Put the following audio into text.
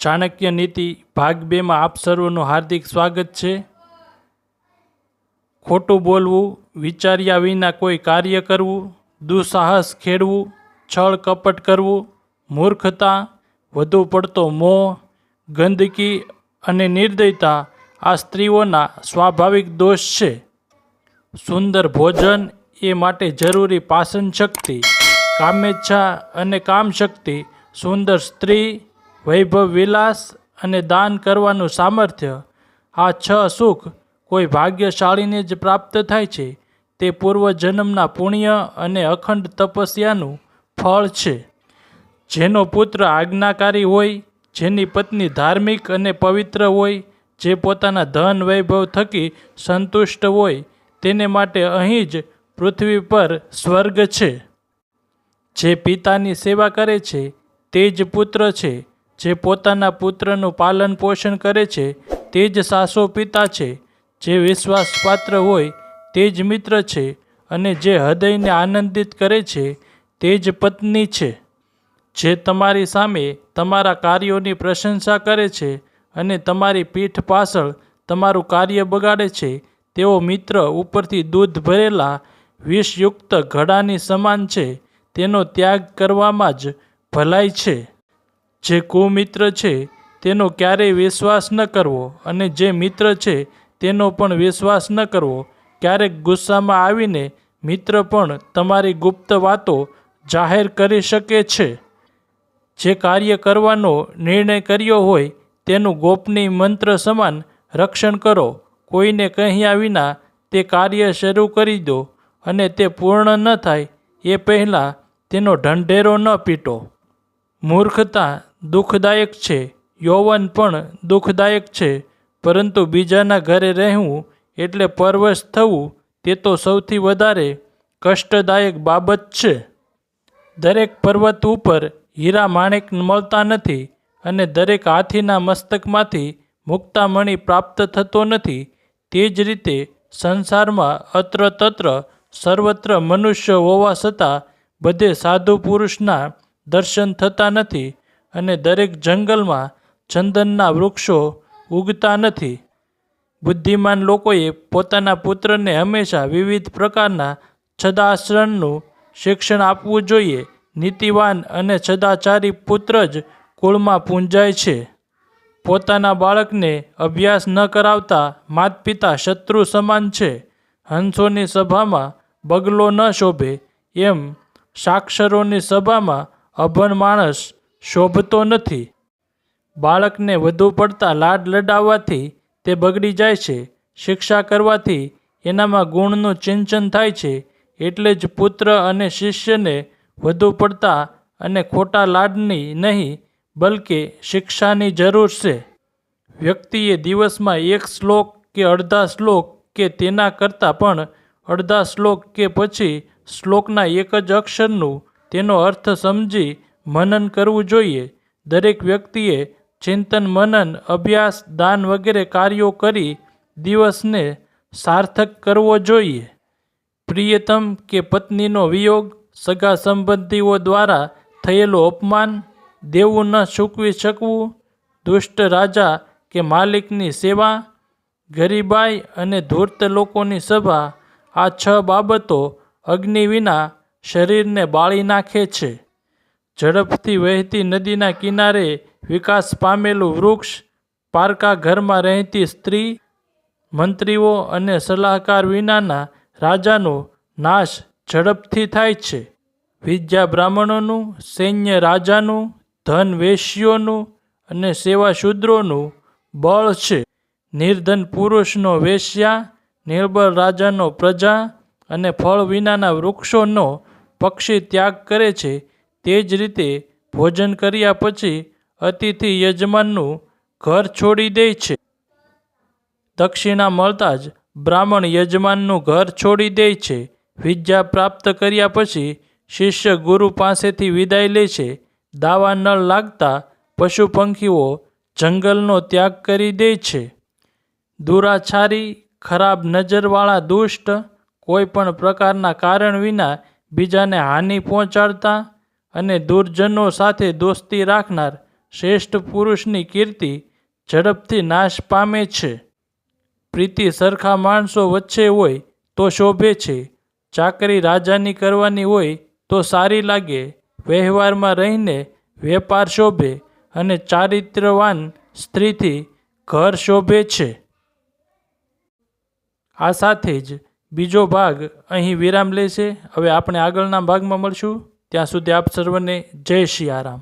ચાણક્ય નીતિ ભાગ બેમાં આપ સર્વનું હાર્દિક સ્વાગત છે. ખોટું બોલવું, વિચાર્યા વિના કોઈ કાર્ય કરવું, દુઃસાહસ ખેડવું, છળ કપટ કરવું, મૂર્ખતા, વધુ પડતો મોહ, ગંદકી અને નિર્દયતા આ સ્ત્રીઓના સ્વાભાવિક દોષ છે. સુંદર ભોજન એ માટે જરૂરી પાચન શક્તિ કામેચ્છા અને કામશક્તિ, સુંદર સ્ત્રી વૈભવ વિલાસ અને દાન કરવાનું સામર્થ્ય, આ છ સુખ કોઈ ભાગ્યશાળીને જ પ્રાપ્ત થાય છે. તે પૂર્વજન્મના પુણ્ય અને અખંડ તપસ્યાનું ફળ છે. જેનો પુત્ર આજ્ઞાકારી હોય, જેની પત્ની ધાર્મિક અને પવિત્ર હોય, જે પોતાના ધન વૈભવ થકી સંતુષ્ટ હોય, તેને માટે અહીં જ પૃથ્વી પર સ્વર્ગ છે. જે પિતાની સેવા કરે છે, તે જ પુત્ર છે. જે પોતાના પુત્રનું પાલન પોષણ કરે છે, તે જ સાસો પિતા છે. જે વિશ્વાસપાત્ર હોય, તે જ મિત્ર છે અને જે હૃદયને આનંદિત કરે છે, તે જ પત્ની છે. જે તમારી સામે તમારા કાર્યોની પ્રશંસા કરે છે અને તમારી પીઠ પાછળ તમારું કાર્ય બગાડે છે, તેઓ મિત્ર ઉપરથી દૂધ ભરેલા વિષયુક્ત ઘડાની સમાન છે. તેનો ત્યાગ કરવામાં જ ભલાઈ છે. જે કુમિત્ર છે, તેનો ક્યારેય વિશ્વાસ ન કરવો અને જે મિત્ર છે, તેનો પણ વિશ્વાસ ન કરવો. ક્યારેક ગુસ્સામાં આવીને મિત્ર પણ તમારી ગુપ્ત વાતો જાહેર કરી શકે છે. જે કાર્ય કરવાનો નિર્ણય કર્યો હોય, તેનું ગોપનીય મંત્ર સમાન રક્ષણ કરો. કોઈને કહ્યા વિના તે કાર્ય શરૂ કરી દો અને તે પૂર્ણ ન થાય, એ પહેલાં તેનો ઢંઢેરો ન પીટો. મૂર્ખતા દુઃખદાયક છે. યૌવન પણ દુઃખદાયક છે. પરંતુ બીજાના ઘરે રહેવું એટલે પરવશ થવું તે તો સૌથી વધારે કષ્ટદાયક બાબત છે. દરેક પર્વત ઉપર હીરા માણેક મળતા નથી અને દરેક હાથીના મસ્તકમાંથી મુક્તામણી પ્રાપ્ત થતો નથી. તે જ રીતે સંસારમાં અત્ર તત્ર સર્વત્ર મનુષ્ય હોવા છતાં બધે સાધુ પુરુષના દર્શન થતા નથી. અને દરેક જંગલમાં ચંદનના વૃક્ષો ઉગતા નથી. બુદ્ધિમાન લોકોએ પોતાના પુત્રને હંમેશા વિવિધ પ્રકારના છદાશ્રણનું શિક્ષણ આપવું જોઈએ. નીતિવાન અને છદાચારી પુત્ર જ કુળમાં પૂંજાય છે. પોતાના બાળકને અભ્યાસ ન કરાવતા માત પિતા શત્રુ સમાન છે. હંસોની સભામાં બગલો ન શોભે એમ સાક્ષરોની સભામાં અભણ માણસ શોભતો નથી. બાળકને વધુ પડતા લાડ લડાવવાથી તે બગડી જાય છે. શિક્ષા કરવાથી એનામાં ગુણનું સિંચન થાય છે. એટલે જ પુત્ર અને શિષ્યને વધુ પડતા અને ખોટા લાડની નહીં, બલકે શિક્ષાની જરૂર છે. વ્યક્તિએ દિવસમાં એક શ્લોક કે અડધા શ્લોક કે તેના કરતાં પણ અડધા શ્લોક કે પછી શ્લોકના એક જ અક્ષરનું તેનો અર્થ સમજી મનન કરવું જોઈએ. દરેક વ્યક્તિએ ચિંતન, મનન, અભ્યાસ, દાન વગેરે કાર્યો કરી દિવસને સાર્થક કરવો જોઈએ. પ્રિયતમ કે પત્નીનો વિયોગ સગા સંબંધીઓ દ્વારા થયેલું અપમાન, દેવું ન ચૂકવી શકવું, દુષ્ટ રાજા કે માલિકની સેવા, ગરીબાઈ અને ધૂર્ત લોકોની સભા આ છ બાબતો અગ્નિ વિના શરીરને બાળી નાખે છે. ઝડપથી વહેતી નદીના કિનારે વિકાસ પામેલું વૃક્ષ, પારકા ઘરમાં રહેતી સ્ત્રી, મંત્રીઓ અને સલાહકાર વિનાના રાજાનો નાશ ઝડપથી થાય છે. વિદ્યા બ્રાહ્મણોનું, સૈન્ય રાજાનું, ધન વેશ્યોનું અને સેવા શૂદ્રોનું બળ છે. નિર્ધન પુરુષનો વેશ્યા, નિર્બળ રાજાનો પ્રજા અને ફળ વિનાના વૃક્ષોનો પક્ષી ત્યાગ કરે છે. તે જ રીતે ભોજન કર્યા પછી અતિથિ યજમાનનું ઘર છોડી દે છે. દક્ષિણા મળતા જ બ્રાહ્મણ યજમાનનું ઘર છોડી દે છે. વિદ્યા પ્રાપ્ત કર્યા પછી શિષ્ય ગુરુ પાસેથી વિદાય લે છે. દાવા ન લાગતા પશુ પંખીઓ જંગલનો ત્યાગ કરી દે છે. દુરાછારી ખરાબ નજરવાળા દુષ્ટ કોઈ પણ પ્રકારના કારણ વિના બીજાને હાનિ પહોંચાડતા અને દુર્જનો સાથે દોસ્તી રાખનાર શ્રેષ્ઠ પુરુષની કીર્તિ ઝડપથી નાશ પામે છે. પ્રીતિ સરખા માણસો વચ્ચે હોય તો શોભે છે. ચાકરી રાજાની કરવાની હોય તો સારી લાગે. વ્યવહારમાં રહીને વેપાર શોભે અને ચારિત્રવાન સ્ત્રીથી ઘર શોભે છે. આ સાથે જ બીજો ભાગ અહીં વિરામ લેશે. હવે આપણે આગળના ભાગમાં મળશું. ત્યાં સુધી આપ સર્વને જય સિયારામ